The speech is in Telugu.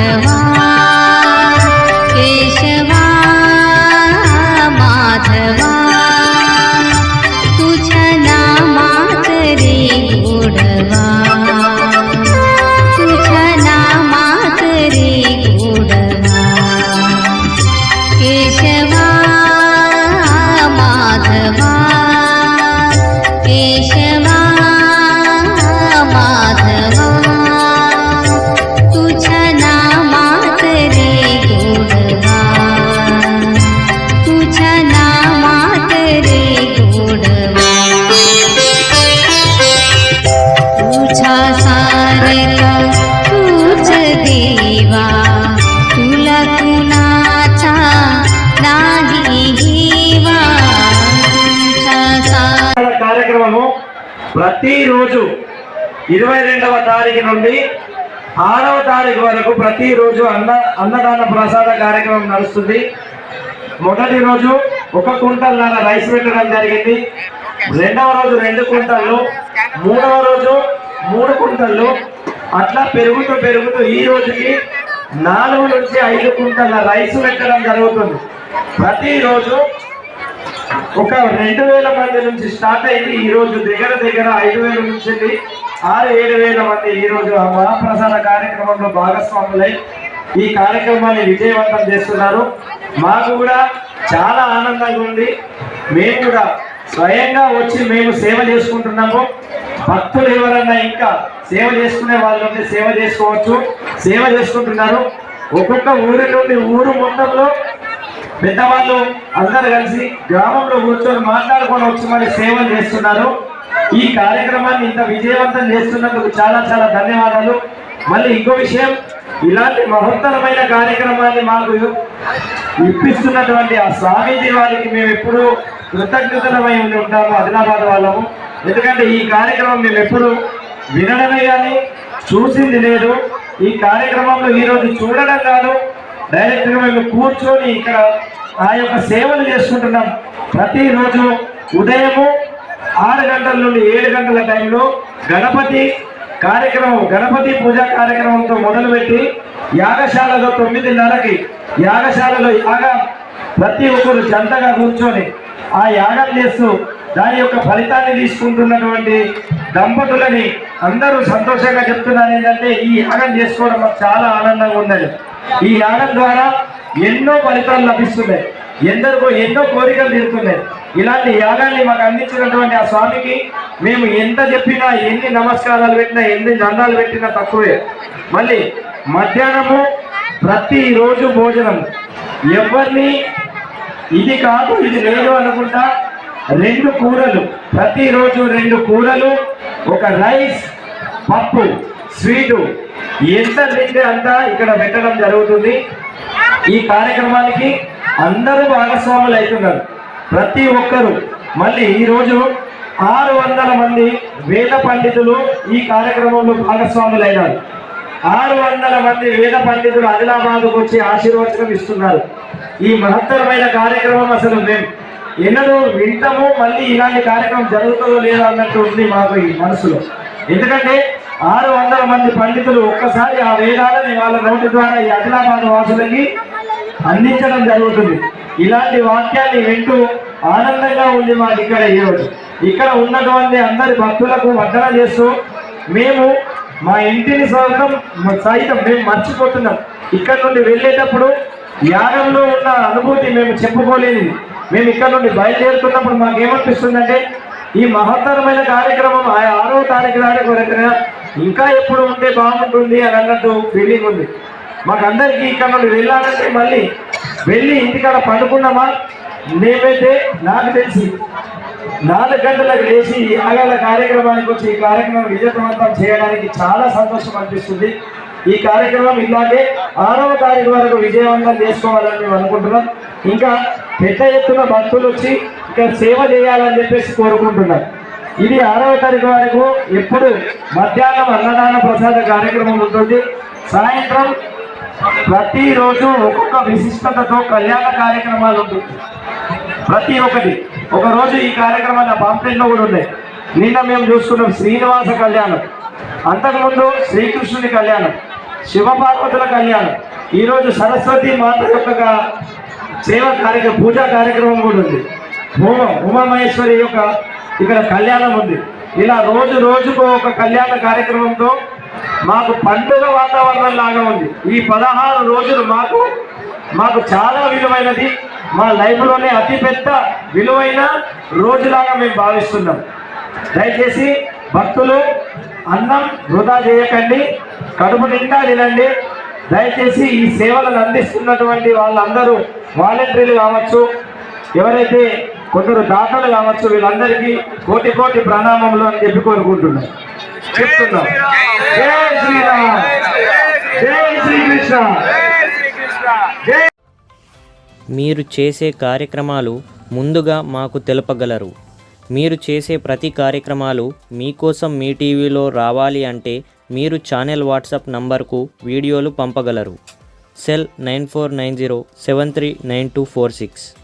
மறவா ప్రతిరోజు ఇరవై రెండవ తారీఖు నుండి ఆరవ తారీఖు వరకు ప్రతిరోజు అన్న అన్నదాన ప్రసాద కార్యక్రమం నడుస్తుంది. మొదటి రోజు ఒక కుంటల్ నాన్న రైస్ పెట్టడం జరిగింది. రెండవ రోజు రెండు కుంటళ్ళు మూడవ రోజు మూడు కుంటళ్ళు అట్లా పెరుగుతూ పెరుగుతూ ఈ రోజుకి నాలుగు నుంచి ఐదు కుంటల రైస్ పెట్టడం జరుగుతుంది. ప్రతిరోజు ఒక రెండు వేల మంది నుంచి స్టార్ట్ అయింది. ఈ రోజు దగ్గర దగ్గర ఐదు వేల నుంచి ఆరు ఏడు వేల మంది ఈ రోజు ఆ మహాప్రసాద కార్యక్రమంలో భాగస్వాములై ఈ కార్యక్రమాన్ని విజయవంతం చేస్తున్నారు. మాకు కూడా చాలా ఆనందంగా ఉంది. మేము కూడా స్వయంగా వచ్చి మేము సేవ చేసుకుంటున్నాము. భక్తులు ఎవరన్నా ఇంకా సేవ చేసుకునే వాళ్ళు సేవ చేసుకోవచ్చు. సేవ చేసుకుంటున్నారు. ఒక్కొక్క ఊరి నుండి ఊరు మొత్తంలో పెద్దవాళ్ళు అందరు కలిసి గ్రామంలో కూర్చొని మాట్లాడుకొని వచ్చి మరి సేవలు చేస్తున్నారు. ఈ కార్యక్రమాన్ని ఇంత విజయవంతం చేస్తున్నందుకు చాలా చాలా ధన్యవాదాలు. మళ్ళీ ఇంకో విషయం ఇలాంటి మహత్తరమైన కార్యక్రమాన్ని మాకు ఇప్పిస్తున్నటువంటి ఆ స్వామీజీ వారికి మేము ఎప్పుడూ కృతజ్ఞతలమై ఉండి ఉంటాము ఆదిలాబాద్ వాళ్ళము. ఎందుకంటే ఈ కార్యక్రమం మేము ఎప్పుడు వినడమే కానీ చూసింది లేదు. ఈ కార్యక్రమంలో ఈరోజు చూడడం కాదు డైరెక్ట్గా మేము కూర్చొని ఇక్కడ ఆ యొక్క సేవలు చేసుకుంటున్నాం ప్రతిరోజు ఉదయము ఆరు గంటల నుండి ఏడు గంటల టైంలో గణపతి కార్యక్రమం గణపతి పూజా కార్యక్రమంతో మొదలుపెట్టి యాగశాలలో తొమ్మిదిన్నరకి యాగశాలలో యాగ ప్రతి ఒక్కరు జంటగా కూర్చొని ఆ యాగం చేస్తూ దాని యొక్క ఫలితాన్ని తీసుకుంటున్నటువంటి దంపతులని అందరూ సంతోషంగా చెప్తున్నారు. ఏంటంటే ఈ యాగం చేసుకోవడం చాలా ఆనందంగా ఉన్నది. ఈ యాగం ద్వారా ఎన్నో ఫలితాలు లభిస్తున్నాయి. ఎందరికో ఎన్నో కోరికలు తీరుతున్నాయి. ఇలాంటి యాగాన్ని మాకు అందించినటువంటి ఆ స్వామికి మేము ఎంత చెప్పినా ఎన్ని నమస్కారాలు పెట్టినా ఎన్ని దండాలు పెట్టినా తక్కువే. మళ్ళీ మధ్యాహ్నము ప్రతిరోజు భోజనం. ఎవరిని ఇది కాదు ఇది లేదు అనుకుంటా రెండు కూరలు. ప్రతిరోజు రెండు కూరలు ఒక రైస్ పప్పు స్వీటు. ఎంత తింటే అంతా ఇక్కడ పెట్టడం జరుగుతుంది. ఈ కార్యక్రమానికి అందరూ భాగస్వాములు అవుతున్నారు. ప్రతి ఒక్కరు. మళ్ళీ ఈరోజు ఆరు వందల మంది వేద పండితులు ఈ కార్యక్రమంలో భాగస్వాములైనారు ఆరు వందల మంది వేద పండితులు ఆదిలాబాద్కు వచ్చి ఆశీర్వచనం ఇస్తున్నారు. ఈ మహత్తరమైన కార్యక్రమం అసలు మేము ఎన్నడూ వింటాము మళ్ళీ ఇలాంటి కార్యక్రమం జరుగుతుందో లేదో అన్నట్టు ఉంది మాకు ఈ మనసులో. ఎందుకంటే ఆరు వందల మంది పండితులు ఒక్కసారి ఆ వేదాలని వాళ్ళ నోటి ద్వారా ఈ ఆదిలాబాద్ వాసులకి అందించడం జరుగుతుంది. ఇలాంటి వాక్యాన్ని వింటూ ఆనందంగా ఉంది మాకు ఇక్కడ ఈరోజు. ఇక్కడ ఉన్నటువంటి అందరి భక్తులకు వర్ధన చేస్తూ మేము మా ఇంటిని సైతం సైతం మేము మర్చిపోతున్నాం. ఇక్కడ నుండి వెళ్ళేటప్పుడు యాగంలో ఉన్న అనుభూతి మేము చెప్పుకోలేని మేము ఇక్కడ నుండి బయలుదేరుతున్నప్పుడు మాకు ఏమనిపిస్తుందంటే ఈ మహత్తరమైన కార్యక్రమం ఆ ఆరో తారీఖు తారీఖు ఇంకా ఎప్పుడు ఉంటే బాగుంటుంది అని అన్నట్టు ఫీలింగ్ ఉంది. మాకందరికీ ఇక్కడ నుండి వెళ్ళాలంటే మళ్ళీ వెళ్ళి ఇంటికాడ పండుకున్నామా? మేమైతే నాకు తెలిసి నాలుగు గంటలకు లేచి ఈ యాగాల కార్యక్రమానికి వచ్చి ఈ కార్యక్రమం విజయవంతం చేయడానికి చాలా సంతోషం అనిపిస్తుంది. ఈ కార్యక్రమం ఇలాగే ఆరవ తారీఖు వరకు విజయవంతం చేసుకోవాలని మేము అనుకుంటున్నాం. ఇంకా పెద్ద ఎత్తున భక్తులు వచ్చి ఇక్కడ సేవ చేయాలని చెప్పేసి కోరుకుంటున్నాం ఇది ఆరవ తారీఖు వరకు ఎప్పుడు మధ్యాహ్నం అన్నదాన ప్రసాద కార్యక్రమం ఉంటుంది. సాయంత్రం ప్రతిరోజు ఒక్కొక్క విశిష్టతతో కళ్యాణ కార్యక్రమాలు ఉంటుంది. ప్రతి ఒక్కటి. ఒకరోజు ఈ కార్యక్రమాన్ని పాంప్లెట్లో కూడా ఉన్నాయి. నిన్న మేము చూసుకున్నాం శ్రీనివాస కళ్యాణం. అంతకుముందు శ్రీకృష్ణుని కళ్యాణం శివపార్వతుల కళ్యాణం. ఈరోజు సరస్వతి మాత యొక్క సేవ కార్యక్రమం పూజా కార్యక్రమం కూడా ఉంది. హోమం ఉమామహేశ్వరి యొక్క ఇక్కడ కళ్యాణం ఉంది. ఇలా రోజు రోజుకు ఒక కళ్యాణ కార్యక్రమంతో మాకు పండుగ వాతావరణం లాగా ఉంది. ఈ పదహారు రోజులు మాకు మాకు చాలా విలువైనది. మా లైఫ్లోనే అతిపెద్ద విలువైన రోజులాగా మేము భావిస్తున్నాం. దయచేసి భక్తులు అన్నం వృధా చేయకండి కడుపు నిండా తినండి. దయచేసి ఈ సేవలను అందిస్తున్నటువంటి వాళ్ళందరూ వాలంటీర్లు కావచ్చు. ఎవరైతే కొందరు దాతలు కావచ్చు వీళ్ళందరికీ కోటి కోటి ప్రణామములు అని చెప్పి కోరుకుంటున్నాం. చెప్తున్నాం. జై శ్రీరామ్. జై శ్రీకృష్ణ. మీరు చేసే కార్యక్రమాలు ముందుగా మాకు తెలుపగలరు. మీరు చేసే ప్రతి కార్యక్రమాలు మీకోసం మీ టీవీలో రావాలి అంటే మీరు ఛానల్ వాట్సాప్ నంబర్కు వీడియోలు పంపగలరు. Cell nine four nine zero seven three nine two four six.